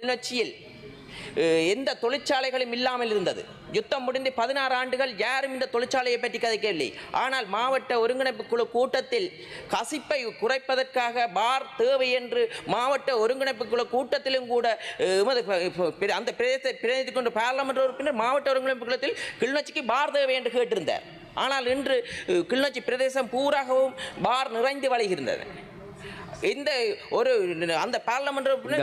கிளிநொச்சியில் எந்த தொழிற்சாலைகளும் இல்லாமல் இருந்தது. யுத்தம் முடிந்து பதினாறு ஆண்டுகள் யாரும் இந்த தொழிற்சாலையை பற்றி கதைக்கவில்லை. ஆனால் மாவட்ட ஒருங்கிணைப்பு குழு கூட்டத்தில் கசிப்பை குறைப்பதற்காக பார் தேவை என்று மாவட்ட ஒருங்கிணைப்பு குழு கூட்டத்திலும் கூட அந்த பிரதேசத்தை பிரதிநிதி கொண்டு பாராளுமன்ற உறுப்பினர் மாவட்ட ஒருங்கிணைப்பு குழுத்தில் கிளிநொச்சிக்கு பார் தேவை என்று கேட்டிருந்தார். ஆனால் இன்று கிளிநொச்சி பிரதேசம் பூராகவும் பார் நிறைந்து வழிகின்றது. இந்த ஒரு அந்த பின்னே.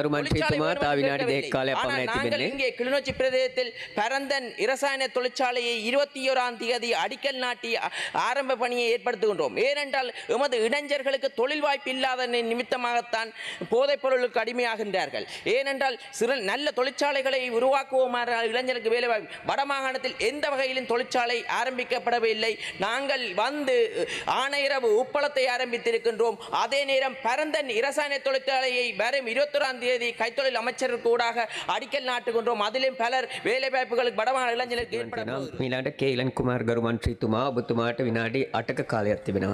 இங்கே கிளிநொச்சி பிரதேசத்தில் பரந்தன் இரசாயன தொழிற்சாலையை இருபத்தி ஓராம் தேதி அடிக்கல் நாட்டி ஆரம்ப பணியை ஏற்படுத்துகின்றோம். ஏனென்றால் எமது இளைஞர்களுக்கு தொழில் வாய்ப்பு இல்லாத நிமித்தமாகத்தான் போதைப் பொருளுக்கு அடிமையாகின்றார்கள். ஏனென்றால் சிறு நல்ல தொழிற்சாலைகளை உருவாக்குவோமாறு இளைஞருக்கு வேலை வாய்ப்பு. வடமாகாணத்தில் எந்த வகையிலும் தொழிற்சாலை ஆரம்பிக்கப்படவில்லை. நாங்கள் வந்து ஆணையரவு உப்பளத்தை ஆரம்பித்திருக்கின்றோம். அதே நேரம் கந்தன் இரசாயன தொழிற்சாலையை வரும் இருபத்தி இருபத்தொராம் தேதி கைத்தொழில் அமைச்சருக்கு ஊடாக அடிக்கல் நாட்டுகின்றோம். அதிலும் பலர் வேலைவாய்ப்புகளுக்கு படமான இளைஞர்கள் ஏற்பட கே. இளன்குமார் கருமான் ஸ்ரீத்துமா புத்துமாட்டு வினாடி அட்டக்க காலையர்த்தி வினா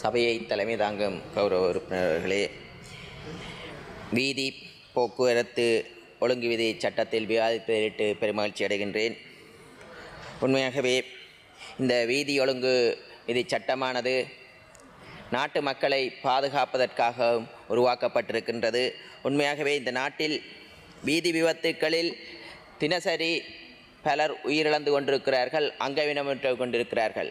சபையை தலைமை தாங்கும் கௌரவ உறுப்பினர்களே வீதி போக்குவரத்து ஒழுங்கு விதி சட்டத்தில் விவாதிப்பதிலிட்டு பெருமகிழ்ச்சி அடைகின்றேன். உண்மையாகவே இந்த வீதி ஒழுங்கு விதி சட்டமானது நாட்டு மக்களை பாதுகாப்பதற்காகவும் உருவாக்கப்பட்டிருக்கின்றது. உண்மையாகவே இந்த நாட்டில் வீதி விபத்துக்களில் தினசரி பலர் உயிரிழந்து கொண்டிருக்கிறார்கள் அங்கவீனமுற்று கொண்டிருக்கிறார்கள்.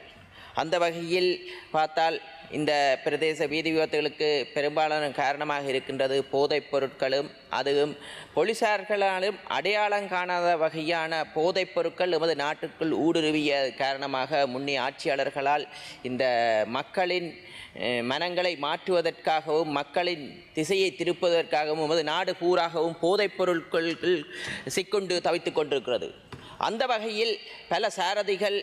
அந்த வகையில் பார்த்தால் இந்த பிரதேச வீதி விபத்துகளுக்கு பெரும்பாலான காரணமாக இருக்கின்றது போதைப் பொருட்களும் அதுவும் போலீசார்களாலும் அடையாளம் காணாத வகையான போதைப் பொருட்கள் எமது நாட்டுக்குள் ஊடுருவிய காரணமாக முன்னே ஆட்சியாளர்களால் இந்த மக்களின் மனங்களை மாற்றுவதற்காகவும் மக்களின் திசையை திருப்புவதற்காகவும் எமது நாடு பூராகவும் போதைப் பொருட்கள் சிக்கொண்டு தவித்துக் கொண்டிருக்கிறது. அந்த வகையில் பல சாரதிகள்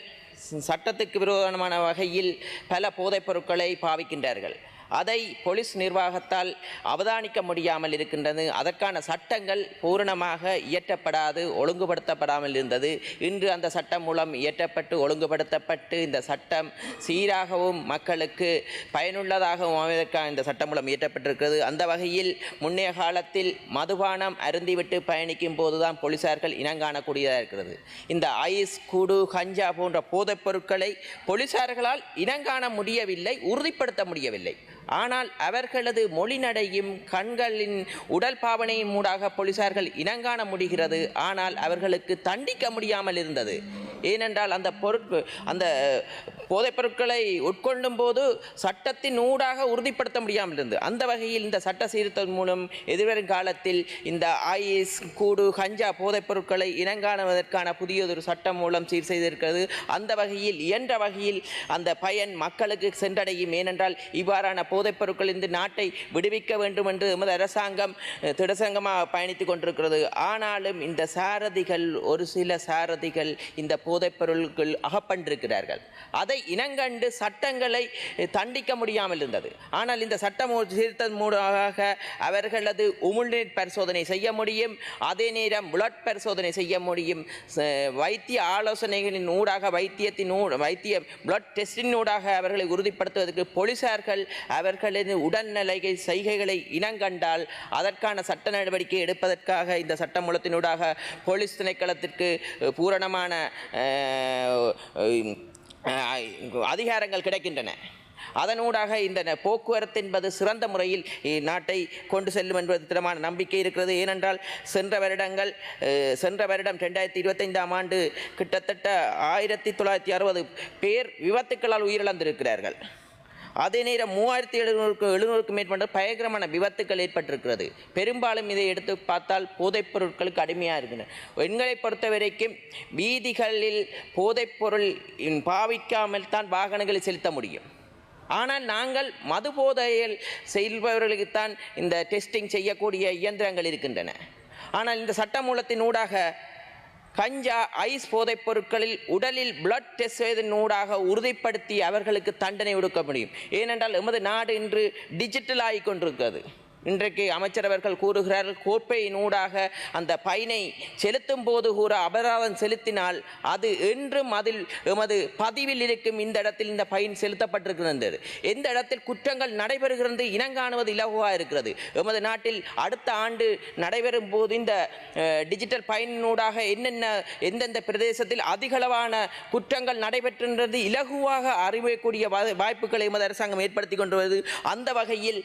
சட்டத்துக்கு விரோதமான வகையில் பல போதைப் பொருட்களை பாவிக்கின்றார்கள். அதை போலீஸ் நிர்வாகத்தால் அவதானிக்க முடியாமல் இருக்கின்றது. அதற்கான சட்டங்கள் பூரணமாக இயற்றப்படாது ஒழுங்குபடுத்தப்படாமல் இருந்தது. இன்று அந்த சட்டம் மூலம் இயற்றப்பட்டு ஒழுங்குபடுத்தப்பட்டு இந்த சட்டம் சீராகவும் மக்களுக்கு பயனுள்ளதாகவும் அமைவதற்கான இந்த சட்டம் மூலம் இயற்றப்பட்டிருக்கிறது. அந்த வகையில் முன்னைய காலத்தில் மதுபானம் அருந்திவிட்டு பயணிக்கும் போதுதான் போலீசார்கள் இனங்காணக்கூடியதாக இருக்கிறது. இந்த ஐஸ் கூடு கஞ்சா போன்ற போதைப் பொருட்களை போலீசார்களால் இனங்காண முடியவில்லை உறுதிப்படுத்த முடியவில்லை. ஆனால் அவர்களது மொழிநடையும் கண்களின் உடல் பாவனையின் மூடாக போலீசார்கள் இனங்காண முடிகிறது. ஆனால் அவர்களுக்கு தண்டிக்க முடியாமல் இருந்தது. ஏனென்றால் அந்த பொருட்கள் அந்த போதைப் பொருட்களை உட்கொள்ளும் போது சட்டத்தின் ஊடாக உறுதிப்படுத்த முடியாமல் இருந்தது. அந்த வகையில் இந்த சட்ட சீர்திருத்தம் மூலம் எதிர்வரும் காலத்தில் இந்த ஐஎஸ் கூடு கஞ்சா போதைப் பொருட்களை இனங்காணுவதற்கான புதியதொரு சட்டம் மூலம் சீர் செய்திருக்கிறது. அந்த வகையில் இயன்ற வகையில் அந்த பயன் மக்களுக்கு சென்றடையும். ஏனென்றால் இவ்வாறான போதைப் பொருட்கள் இந்த நாட்டை விடுவிக்க வேண்டும் என்று எமது அரசாங்கம் திடசங்கமாக பயணித்துக் கொண்டிருக்கிறது. ஆனாலும் இந்த சாரதிகள் ஒரு சில சாரதிகள் இந்த போதைப் பொருட்கள் அகப்பண்டிருக்கிறார்கள். அதை இனங்கண்டு சட்டங்களை தண்டிக்க முடியாமல் இருந்தது. ஆனால் இந்த சட்டம் சீர்த்தன் மூலமாக அவர்களது உமிழ்நீர் பரிசோதனை செய்ய முடியும். அதே நேரம் புளட் பரிசோதனை செய்ய முடியும். வைத்திய ஆலோசனைகளின் ஊடாக வைத்தியத்தின் வைத்திய பிளட் டெஸ்டின் ஊடாக அவர்களை உறுதிப்படுத்துவதற்கு போலீசார்கள் அவர்களது உடல்நிலை செய்கைகளை இனங்கண்டால் அதற்கான சட்ட நடவடிக்கை எடுப்பதற்காக இந்த சட்டமூலத்தினூடாக போலீஸ் திணைக்களத்திற்கு பூரணமான அதிகாரங்கள் கிடைக்கின்றன. அதனூடாக இந்த போக்குவரத்து என்பது சிறந்த முறையில் நாட்டை கொண்டு செல்லும் என்பது திடமான நம்பிக்கை இருக்கிறது. ஏனென்றால் சென்ற வருடங்கள் சென்ற வருடம் ரெண்டாயிரத்தி இருபத்தைந்தாம் ஆண்டு கிட்டத்தட்ட ஆயிரத்தி தொள்ளாயிரத்தி அறுபது பேர் விபத்துக்களால் உயிரிழந்திருக்கிறார்கள். அதே நேரம் மூவாயிரத்தி எழுநூறுக்கு எழுநூறுக்கும் மேற்பட்ட பயங்கரமான விபத்துக்கள் ஏற்பட்டிருக்கிறது. பெரும்பாலும் இதை எடுத்து பார்த்தால் போதைப் பொருட்களுக்கு அடிமையாக இருக்கின்றன. எங்களை பொறுத்த வரைக்கும் வீதிகளில் போதைப் பொருள் பாவிக்காமல் தான் வாகனங்களை செலுத்த முடியும். ஆனால் நாங்கள் மது போதையில் செல்பவர்களுக்குத்தான் இந்த டெஸ்டிங் செய்யக்கூடிய இயந்திரங்கள் இருக்கின்றன. ஆனால் இந்த சட்டமூலத்தின் ஊடாக கஞ்சா ஐஸ் போதைப் பொருட்களில் உடலில் பிளட் டெஸ்ட் செய்வதன் உறுதிப்படுத்தி அவர்களுக்கு தண்டனை கொடுக்க முடியும். ஏனென்றால் எமது நாடு இன்று டிஜிட்டல் ஆகி கொண்டிருக்கிறது. இன்றைக்கு அமைச்சரவர்கள் கூறுகிறார்கள் கோப்பையினூடாக அந்த பயனை செலுத்தும் போது கூற அபராதம் செலுத்தினால் அது என்றும் அதில் எமது பதிவில் இருக்கும் இந்த இடத்தில் இந்த பயன் செலுத்தப்பட்டிருக்கிறது எந்த இடத்தில் குற்றங்கள் நடைபெறுகிறது இனங்காணுவது இலகுவாக இருக்கிறது? எமது நாட்டில் அடுத்த ஆண்டு நடைபெறும் போது இந்த டிஜிட்டல் பயனூடாக என்னென்ன எந்தெந்த பிரதேசத்தில் அதிகளவான குற்றங்கள் நடைபெற்றுன்றது இலகுவாக அறியக்கூடிய வா- வாய்ப்புகளை எமது அரசாங்கம் ஏற்படுத்தி கொண்டு வருது அந்த வகையில்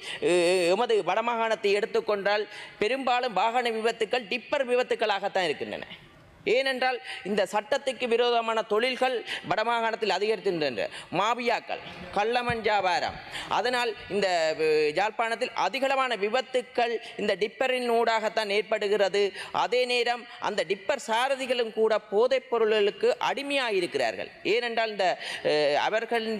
எமது வடமா வடமாகாணத்தை எடுத்துக்கொண்டால் பெரும்பாலும் வாகன விபத்துக்கள் டிப்பர் விபத்துக்களாகத்தான் இருக்கின்றன. ஏனென்றால் இந்த சட்டத்துக்கு விரோதமான தொழில்கள் வடமாகாணத்தில் அதிகரிக்கின்றன மாபியாக்கள் கள்ளமண் வியாபாரம். அதனால் இந்த யாழ்ப்பாணத்தில் அதிகளவான விபத்துக்கள் இந்த டிப்பரின் ஊடாகத்தான் ஏற்படுகிறது. அதே நேரம் அந்த டிப்பர் சாரதிகளும் கூட போதைப் பொருள்களுக்கு அடிமையாக இருக்கிறார்கள். ஏனென்றால் இந்த அவர்களின்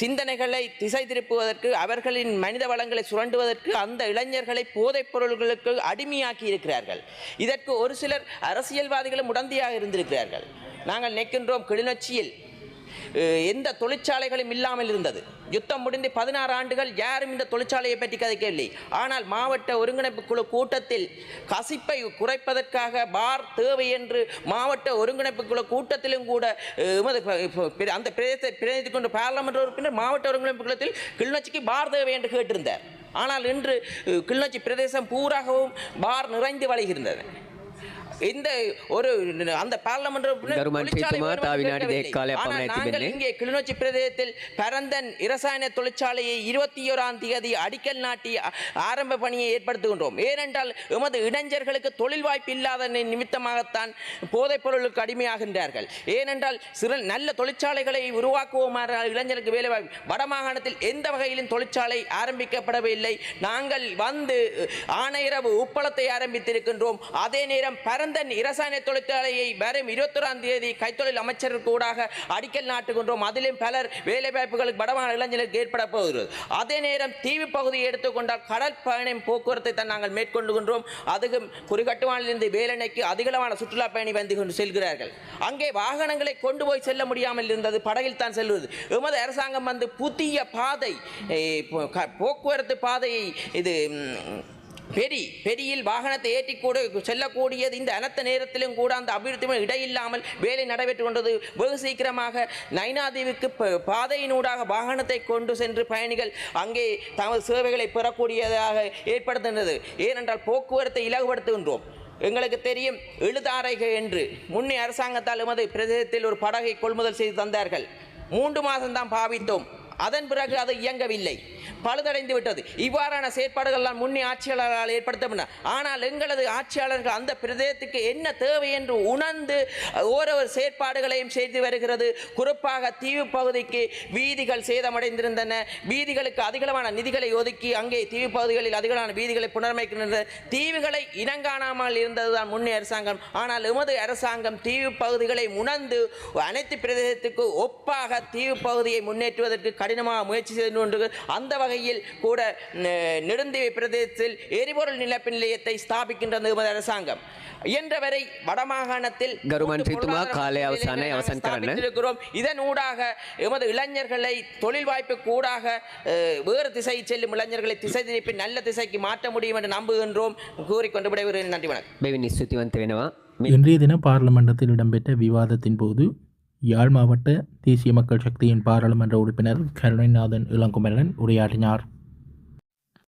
சிந்தனைகளை திசை திருப்புவதற்கு அவர்களின் மனித வளங்களை சுரண்டுவதற்கு அந்த இளைஞர்களை போதைப் பொருள்களுக்கு அடிமையாக்கி இருக்கிறார்கள். இதற்கு ஒரு சிலர் அரசியல் அரசியல்வாதிகளும் உடந்தையாக இருந்திருக்கிறார்கள். நாங்கள் நிற்கின்றோம் கிளிநொச்சியில். எந்த தொழிற்சாலைகளும் இல்லாமல் இருந்தது. யுத்தம் முடிந்து பதினாறு ஆண்டுகள் யாரும் இந்த தொழிற்சாலையை பற்றி கதைக்கவில்லை. ஆனால் மாவட்ட ஒருங்கிணைப்பு குழு கூட்டத்தில் கசிப்பை குறைப்பதற்காக பார் தேவை என்று மாவட்ட ஒருங்கிணைப்பு குழு கூட்டத்திலும் கூட அந்த பிரதேசத்தை பிரதிநிதி கொண்டு பாராளுமன்ற உறுப்பினர் மாவட்ட ஒருங்கிணைப்பு குழுத்தில் கிளிநொச்சிக்கு பார் தேவை என்று கேட்டிருந்தார். ஆனால் இன்று கிளிநொச்சி பிரதேசம் பூராகவும் பார் நிறைந்து வழிகின்றது இந்த ஒரு அந்த நேர்த்திபெண்ணே. இங்கே கிளிநொச்சி பிரதேசத்தில் பரந்தன் இரசாயன தொழிற்சாலையை இருபத்தி ஓராம் தேதி அடிக்கல் நாட்டி ஆரம்ப பணியை ஏற்படுத்துகின்றோம். ஏனென்றால் எமது இளைஞர்களுக்கு தொழில் வாய்ப்பு இல்லாத நிமித்தமாகத்தான் போதைப் பொருளுக்கு அடிமையாகின்றார்கள். ஏனென்றால் சிறு நல்ல தொழிற்சாலைகளை உருவாக்குவோமாறு இளைஞருக்கு வேலை வாய்ப்பு. வடமாகாணத்தில் எந்த வகையிலும் தொழிற்சாலை ஆரம்பிக்கப்படவில்லை நாங்கள் வந்து ஆணையரவு உப்பளத்தை ஆரம்பித்திருக்கின்றோம். அதே நேரம் பரந்தன் இரசாயன தொழிற்சாலையை வரும் இருபத்தொராம் தேதி கைத்தொழில் அமைச்சருக்கு ஊடாக அடிக்கல் நாட்டுகின்றோம். அதிலும் பலர் வேலை வாய்ப்புகளுக்கு இளைஞர்களுக்கு ஏற்பட போகிறது. அதே நேரம் தீவு பகுதியை எடுத்துக்கொண்டால் கடல் பயணம் போக்குவரத்தை தான் நாங்கள் மேற்கொண்டுகின்றோம். அதுவும் குறிகட்டுவானிலிருந்து வேலனைக்கு அதிகளவான சுற்றுலா பயணி வந்து கொண்டு செல்கிறார்கள். அங்கே வாகனங்களை கொண்டு போய் செல்ல முடியாமல் இருந்தது. படகில் தான் செல்வது. எமது அரசாங்கம் வந்து புதிய பாதை க- போக்குவரத்து பாதையை இது பெரி பெரியில் வாகனத்தை ஏற்றிக்கூட செல்லக்கூடியது இந்த அனத்த நேரத்திலும் கூட அந்த அபிவிருத்தி இடையில்லாமல் வேலை நடைபெற்று கொண்டது. வெகு சீக்கிரமாக நைனாதீவுக்கு ப- பாதையினூடாக வாகனத்தை கொண்டு சென்று பயணிகள் அங்கே தமது சேவைகளை பெறக்கூடியதாக ஏற்படுத்துகின்றது. ஏனென்றால் போக்குவரத்தை இலகுபடுத்துகின்றோம். எங்களுக்கு தெரியும் எழுதாரைகள் என்று முன்னே அரசாங்கத்தால் எமது பிரதேசத்தில் ஒரு படகை கொள்முதல் செய்து தந்தார்கள். மூன்று மாதம்தான் பாவித்தோம். அதன் பிறகு அது இயங்கவில்லை. பழுதடைந்து விட்டது. இவ்வாறான செயற்பாடுகள்லாம் முன்னே ஆட்சியாளர்களால் ஏற்படுத்தப்பட்டன. ஆனால் எங்களது ஆட்சியாளர்கள் அந்த பிரதேசத்துக்கு என்ன தேவை என்று உணர்ந்து ஓரொரு செயற்பாடுகளையும் செய்து வருகிறது. குறிப்பாக தீவு பகுதிக்கு வீதிகள் சேதமடைந்திருந்தன. வீதிகளுக்கு அதிகளவான நிதிகளை ஒதுக்கி அங்கே தீவு பகுதிகளில் அதிகளவான வீதிகளை புனரமைக்கின்றன தீவுகளை இனங்காணாமல் இருந்ததுதான் முன்னே அரசாங்கம். ஆனால் எமது அரசாங்கம் தீவு பகுதிகளை உணர்ந்து அனைத்து பிரதேசத்துக்கு ஒப்பாக தீவு பகுதியை முன்னேற்றுவதற்கு கடினமாக முயற்சி செய்து கொண்டு அந்த வகையில் கூட நெடுந்தீவை பிரதேசத்தில் எரிபொருள் நிலப்பு நிலையத்தை ஸ்தாபிக்கின்ற நிபுணர் அரசாங்கம். இயன்றவரை வடமாகாணத்தில் இதன் ஊடாக எமது இளைஞர்களை தொழில் வாய்ப்பு கூடாக வேறு திசை செல்லும் இளைஞர்களை திசை திருப்பி நல்ல திசைக்கு மாற்ற முடியும் என்று நம்புகின்றோம். கூறிக்கொண்டு விடைபெறுகிறேன். நன்றி வணக்கம். இன்றைய தினம் பார்லமெண்டத்தில் இடம்பெற்ற விவாதத்தின் போது யாழ் மாவட்ட தேசிய மக்கள் சக்தியின் பாராளுமன்ற உறுப்பினர் கருணைநாதன் இளங்குமரன் உரையாற்றினார்.